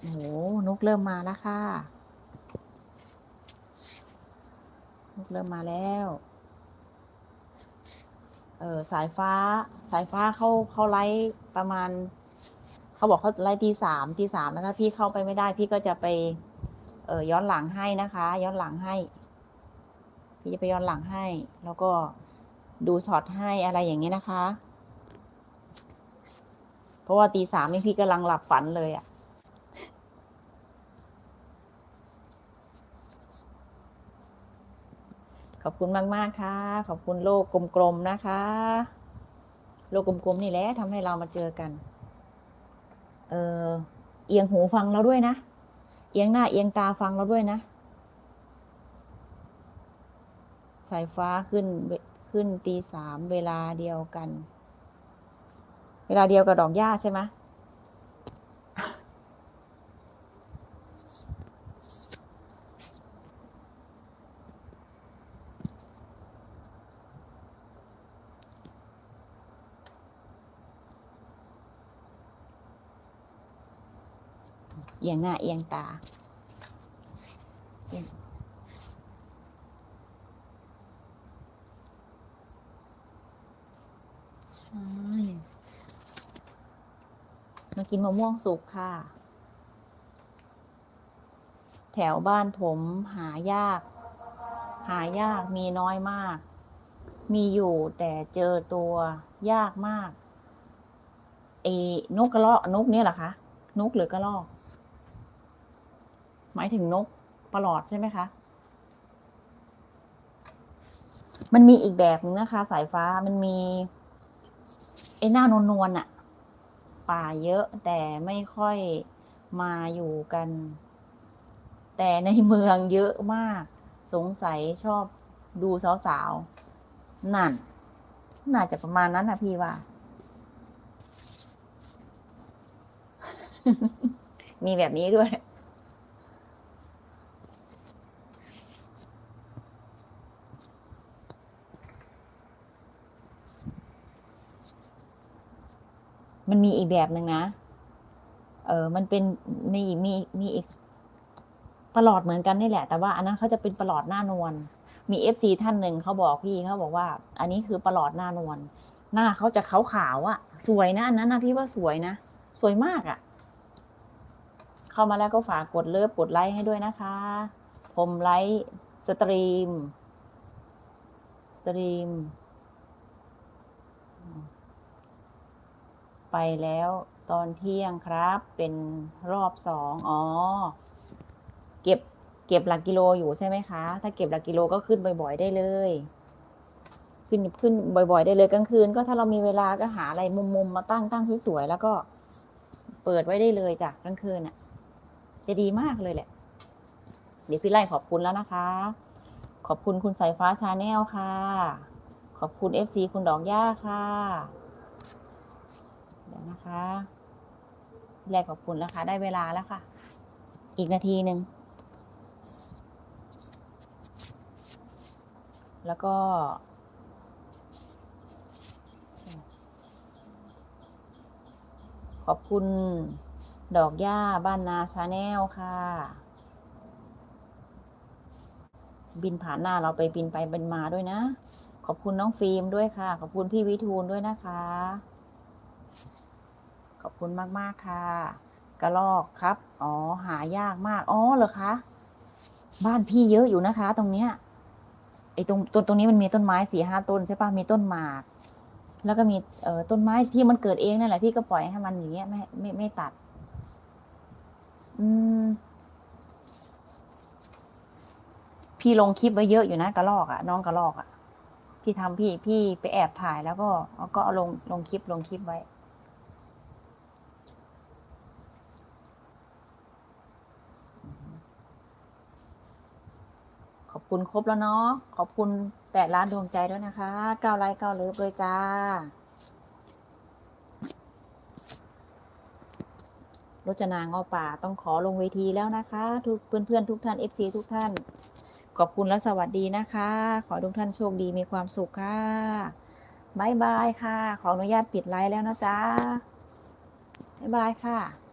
โอ้โหนุกเริ่มมาแล้วค่ะนุกเริ่มมาแล้ว เออสายฟ้า สายฟ้าเขาเขาไลฟ์ประมาณ เขาบอกเขาไลฟ์ตีสามตีสามแล้วถ้าพี่เข้าไปไม่ได้ พี่ก็จะไป เออย้อนหลังให้นะคะ ย้อนหลังให้ พี่จะไปย้อนหลังให้ แล้วก็ดูช็อตให้อะไรอย่างเงี้ยนะคะ เพราะว่าตีสามนี่พี่กำลังหลับฝันเลยอะ่ะ อบคุณมาก ๆ ค่ะ ขอบคุณโลกกลมๆนะคะ โลกกลมๆนี่แหละทำให้เรามาเจอกัน เออเอียงหูฟังเราด้วยนะ เอียงหน้าเอียงตาฟังเราด้วยนะ สายฟ้าขึ้นขึ้นตีสามเวลาเดียวกัน เวลาเดียวกับดอกหญ้าใช่ไหม เอียงหน้าเอียงตาเอียงมากินมะม่วงสุกค่ะ แถวบ้านผมหายาก หายากมีน้อยมาก มีอยู่แต่เจอตัวยากมากเอนกกระรอกนกเนี่ยเหรอคะนกหรือกระรอก หมายถึงนกประหลอดใช่ไหมคะ มันมีอีกแบบนึงนะคะ สายฟ้ามันมีไอ้หน้านวลนวลอะป่าเยอะแต่ไม่ค่อยมาอยู่กัน แต่ในเมืองเยอะมาก สงสัยชอบดูสาวๆ นั่น น่าจะประมาณนั้นนะพี่ว่า มีแบบนี้ด้วย มันมีอีกแบบหนึ่งนะ เออ มันเป็นมีมีมีอีกประหลอดเหมือนกันนี่แหละ แต่ว่าอันนั้นเขาจะเป็นประหลอดหน้านวล มีเอฟซีท่านหนึ่งเขาบอกพี่เขาบอกว่า อันนี้คือประหลอดหน้านวล หน้าเขาจะขาวขาวอะสวยนะอันนั้นนะพี่ว่าสวยนะ สวยมากอะเข้ามาแล้วก็ฝากกดเลิฟกดไลค์ให้ด้วยนะคะ ผมไลค์สตรีม สตรีม ไปแล้ว ตอนเที่ยงครับ เป็นรอบสองอ๋อ เก็บ เก็บหลักกิโลอยู่ใช่ไหมคะ ถ้าเก็บหลักกิโลก็ขึ้นบ่อย ๆ ได้เลย ขึ้นขึ้นบ่อย ๆ ได้เลยกลางคืน ก็ถ้าเรามีเวลาก็หาอะไรมุมๆมาตั้งตั้งสวยๆแล้วก็เปิดไว้ได้เลยจ้ะกลางคืนอะ จะดีมากเลยแหละ เดี๋ยวพี่ไล่ขอบคุณแล้วนะคะ ขอบคุณคุณสายฟ้าชาแนลค่ะ ขอบคุณ FC คุณดอกย่าค่ะ นะคะแรกขอบคุณแล้วค่ะ ได้เวลาแล้วค่ะ อีกนาทีหนึ่ง แล้วก็ ขอบคุณดอกหญ้าบ้านนาชาแนลค่ะ บินผ่านหน้าเราไปบินไปบินมาด้วยนะ ขอบคุณน้องฟิล์มด้วยค่ะ ขอบคุณพี่วิทูลด้วยนะคะ อบคุณมาก ๆ ค่ะ กระลอกครับ อ๋อ หายากมาก อ๋อ เหรอคะ บ้านพี่เยอะอยู่นะคะ ตรงเนี้ย ไอ้ตรงต้นตรงนี้มันมีต้นไม้สี่ห้าต้นใช่ปะมีต้นหมาก แล้วก็มีเอ่อต้นไม้ที่มันเกิดเองนั่นแหละ พี่ก็ปล่อยให้มันอย่างเงี้ยไม่ไม่ไม่ตัด อืม พี่ลงคลิปไว้เยอะอยู่นะกระลอกอะน้องกระลอกอะพี่ทำพี่พี่ไปแอบถ่ายแล้วก็ก็เอาลงลงคลิปลงคลิปไว้ ขอบ คุณครบแล้วเนาะขอบคุณแปดล้านดวงใจด้วยนะคะเก้าไลค์เก้าเลิฟเลยจ้า รจนางอป่าต้องขอลงเวทีแล้วนะคะ ทุกเพื่อนเพื่อนๆทุกท่าน FC ทุกท่าน ขอบคุณและสวัสดีนะคะ ขอทุกท่านโชคดีมีความสุขค่ะบายบายค่ะ ขออนุญาตปิดไลฟ์แล้วนะจ๊ะบายบายค่ะ